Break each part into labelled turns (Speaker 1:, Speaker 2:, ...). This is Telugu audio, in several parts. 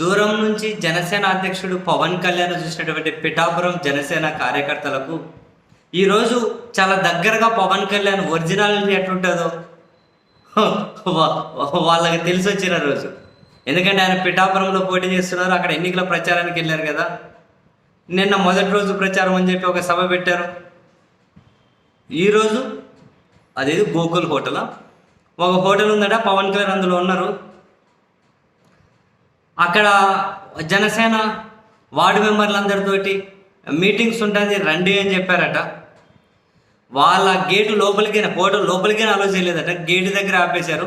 Speaker 1: దూరం నుంచి జనసేన అధ్యక్షుడు పవన్ కళ్యాణ్ చూసినటువంటి పిఠాపురం జనసేన కార్యకర్తలకు ఈరోజు చాలా దగ్గరగా పవన్ కళ్యాణ్ ఒరిజినాలిటీ ఎట్లుంటుందో వాళ్ళకి తెలిసి వచ్చిన రోజు. ఎందుకంటే ఆయన పిఠాపురంలో పోటీ చేస్తున్నారు అక్కడ ఎన్నికల ప్రచారానికి వెళ్ళారు కదా. నిన్న మొదటి రోజు ప్రచారం అని చెప్పి ఒక సభ పెట్టారు. ఈరోజు అదేది గోకుల్ హోటల్? ఒక హోటల్ ఉందట పవన్ కళ్యాణ్ అందులో ఉన్నారు. అక్కడ జనసేన వార్డు మెంబర్లందరితోటి మీటింగ్స్ ఉంటుంది రండి అని చెప్పారట. వాళ్ళ గేటు లోపలికి హోటల్ లోపలికి అలో చేయలేదట. గేటు దగ్గర ఆపేశారు.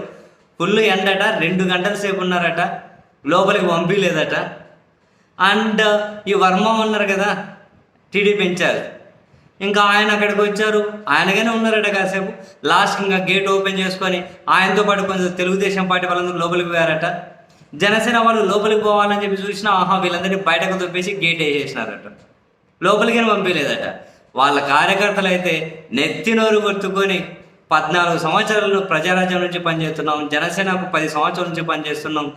Speaker 1: ఫుల్ ఎండట రెండు గంటల సేపు ఉన్నారట. లోపలికి పంపించలేదట అండ్ ఈ వర్మ ఉన్నారు కదా టీడీపీ ఇన్ఛార్జ్. ఇంకా ఆయన అక్కడికి వచ్చారు. ఆయనగానే ఉన్నారట కాసేపు. లాస్ట్ ఇంకా గేట్ ఓపెన్ చేసుకొని ఆయనతో పాటు కొంచెం తెలుగుదేశం పార్టీ వాళ్ళందరూ లోపలికి పోయారట. జనసేన వాళ్ళు లోపలికి పోవాలని చెప్పి చూసినా ఆహా వీళ్ళందరినీ బయటకు తొప్పేసి గేట్ వేసేసినారట. లోపలికి పంపించలేదట. వాళ్ళ కార్యకర్తలు అయితే నెత్తినోరు కొట్టుకొని పద్నాలుగు సంవత్సరాలు ప్రజారాజ్యం నుంచి పనిచేస్తున్నాం జనసేనకు పది సంవత్సరాల నుంచి పనిచేస్తున్నాం.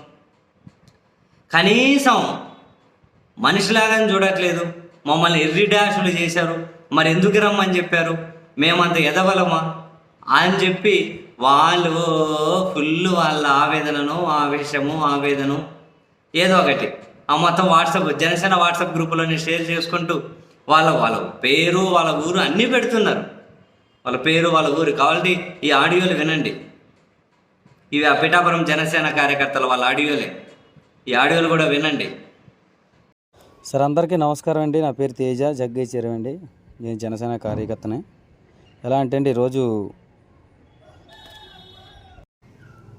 Speaker 1: కనీసం మనిషిలాగా చూడట్లేదు. మమ్మల్ని ఎర్రి డాషులు చేశారు. మరి ఎందుకు రమ్మని చెప్పారు? మేమంత ఎదవలమా? అని చెప్పి వాళ్ళు ఫుల్ వాళ్ళ ఆవేదనను ఆవేశము ఆవేదన. ఏదో ఒకటి. ఆ మొత్తం వాట్సాప్ జనసేన వాట్సాప్ గ్రూపులోని షేర్ చేసుకుంటూ వాళ్ళ వాళ్ళ పేరు వాళ్ళ ఊరు అన్నీ పెడుతున్నారు. వాళ్ళ పేరు వాళ్ళ ఊరు. కావాలంటే ఈ ఆడియోలు వినండి. ఇవి ఆ పిఠాపురం జనసేన కార్యకర్తల వాళ్ళ ఆడియోలే. ఈ ఆడియోలు కూడా వినండి.
Speaker 2: సార్ అందరికీ నమస్కారం అండి. నా పేరు తేజ జగ్గయ్య అండి నేను జనసేన కార్యకర్తనే. ఎలా అంటే అండి ఈరోజు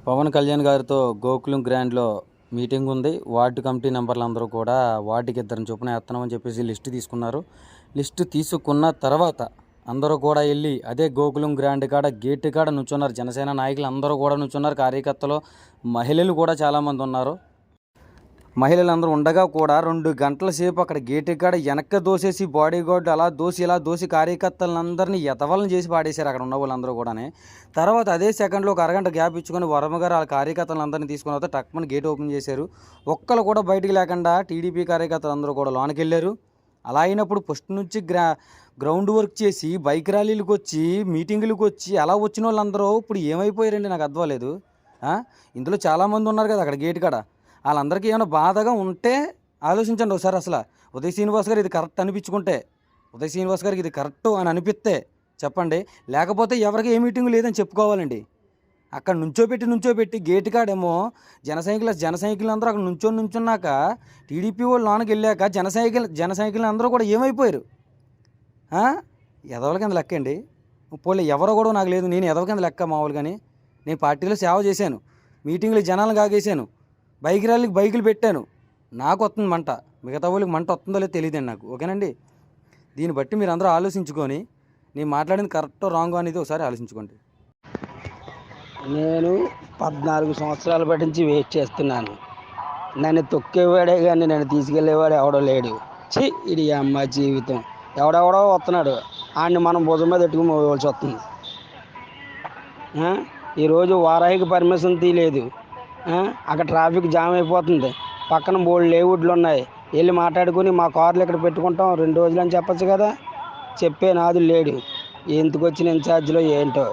Speaker 2: పవన్ కళ్యాణ్ గారితో గోకులం గ్రాండ్లో మీటింగ్ ఉంది. వార్డు కమిటీ నెంబర్లు అందరూ కూడా వార్డుకి ఇద్దరిని చొప్పున వేస్తున్నామని చెప్పేసి లిస్టు తీసుకున్నారు. లిస్టు తీసుకున్న తర్వాత అందరూ కూడా వెళ్ళి అదే గోకులం గ్రాండ్ కాడ గేట్ కాడ నుంచున్నారు. జనసేన నాయకులు అందరూ కూడా నుంచున్నారు. కార్యకర్తలు మహిళలు కూడా చాలామంది ఉన్నారు. మహిళలందరూ ఉండగా కూడా రెండు గంటల సేపు అక్కడ గేటు కాడ వెనక్కి దోసేసి బాడీ గార్డు అలా దోసి ఇలా దోసి కార్యకర్తలందరినీ ఎతవలను చేసి పాడేశారు అక్కడ ఉన్న వాళ్ళందరూ కూడా తర్వాత అదే సెకండ్లో ఒక అరగంట గ్యాప్ ఇచ్చుకొని వరమ గారు వాళ్ళ కార్యకర్తలందరినీ తీసుకున్న తర్వాత టక్మన్ గేట్ ఓపెన్ చేశారు. ఒక్కరు కూడా బయటికి లేకుండా టీడీపీ కార్యకర్తలు అందరూ కూడా లోనికి వెళ్ళారు. అలా అయినప్పుడు ఫస్ట్ నుంచి గ్రా గ్రౌండ్ వర్క్ చేసి బైక్ ర్యాలీలకు వచ్చి మీటింగులకు వచ్చి అలా వచ్చిన వాళ్ళందరూ ఇప్పుడు ఏమైపోయారండి? నాకు అర్థం లేదు ఇందులో చాలామంది ఉన్నారు కదా అక్కడ గేట్ కాడ. వాళ్ళందరికీ ఏమైనా బాధగా ఉంటే ఆలోచించండి ఒకసారి అసలు. ఉదయ్ శ్రీనివాస్ గారు ఇది కరెక్ట్ అనిపించుకుంటే ఉదయ్ శ్రీనివాస్ గారికి ఇది కరెక్ట్ అని అనిపిస్తే చెప్పండి. లేకపోతే ఎవరికి ఏ మీటింగ్ లేదని చెప్పుకోవాలండి. అక్కడ నుంచోబెట్టి నుంచోబెట్టి గేట్ కాడేమో జన సైకిల్ అందరూ అక్కడ నుంచొని నుంచున్నాక టీడీపీ వాళ్ళు లోనకి వెళ్ళాక జన సైకిల్ అందరూ కూడా ఏమైపోయారు? ఎదవల కింద లెక్క అండి. పోలే ఎవరో కూడా నాకు లేదు నేను ఎదవ కింద లెక్క మామూలుగాని. నేను పార్టీలో సేవ చేశాను. మీటింగ్లు జనాలను కాగేశాను బైక్ ర్యాలీకి బైకులు పెట్టాను. నాకు వస్తుంది మంట. మిగతా వాళ్ళకి మంట వస్తుందో లేదో తెలియదండి నాకు. ఓకేనండి? దీన్ని బట్టి మీరు అందరూ ఆలోచించుకొని నేను మాట్లాడింది కరెక్ట్ రాంగ్ అనేది ఒకసారి ఆలోచించుకోండి.
Speaker 3: నేను పద్నాలుగు సంవత్సరాల బట్టి నుంచి వెయిట్ చేస్తున్నాను. నన్ను తొక్కేవాడే కానీ నన్ను తీసుకెళ్ళేవాడు ఎవడో లేడు. ఛీ ఇది అమ్మ జీవితం. ఎవడెవడో వస్తున్నాడు. ఆయన్ని మనం భుజం మీద ఎట్టుకుని వస్తుంది. ఈరోజు వారాహికి పర్మిషన్ తీయలేదు. అక్కడ ట్రాఫిక్ జామ్ అయిపోతుంది. పక్కన బోల్డ్ లేవుడ్లు ఉన్నాయి. వెళ్ళి మాట్లాడుకుని మా కార్లు ఇక్కడ పెట్టుకుంటాం. రెండు రోజులు అని చెప్పచ్చు కదా. చెప్పే నాదు లేడు. ఎందుకు వచ్చిన ఇన్ఛార్జ్లో ఏంటో?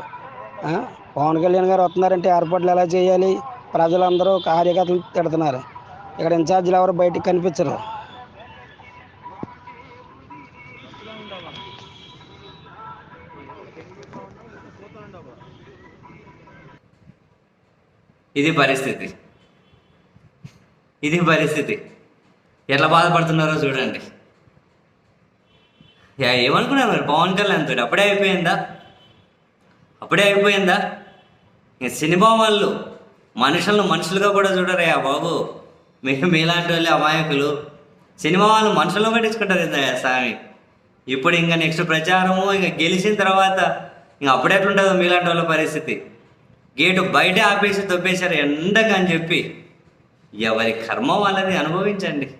Speaker 3: పవన్ కళ్యాణ్ గారు వస్తున్నారంటే ఏర్పాట్లు ఎలా చేయాలి? ప్రజలందరూ కార్యకర్తలు తిడుతున్నారు. ఇక్కడ ఇన్ఛార్జీలు ఎవరు బయటకు కనిపించరు.
Speaker 1: ఇది పరిస్థితి. ఇది పరిస్థితి. ఎట్లా బాధపడుతున్నారో చూడండి. ఏమనుకున్నారు మరి? పవన్ కళ్యాణ్ తోటి అప్పుడే అయిపోయిందా? అప్పుడే అయిపోయిందా? ఇంక సినిమా వాళ్ళు మనుషులను మనుషులుగా కూడా చూడరయ్యా బాబు. మీ మీలాంటి వాళ్ళు అమాయకులు. సినిమా వాళ్ళు మనుషులు పట్టించుకుంటారు ఏందయ్యా స్వామి ఇప్పుడు ఇంకా నెక్స్ట్ ప్రచారము ఇంకా గెలిచిన తర్వాత ఇంక అప్పుడే ఎట్లుంటుందో మీలాంటి వాళ్ళ పరిస్థితి. గేటు బయట ఆపేసి దొబ్బేశారు ఎండగా అని చెప్పి. ఎవరి కర్మ వాళ్ళని అనుభవించండి.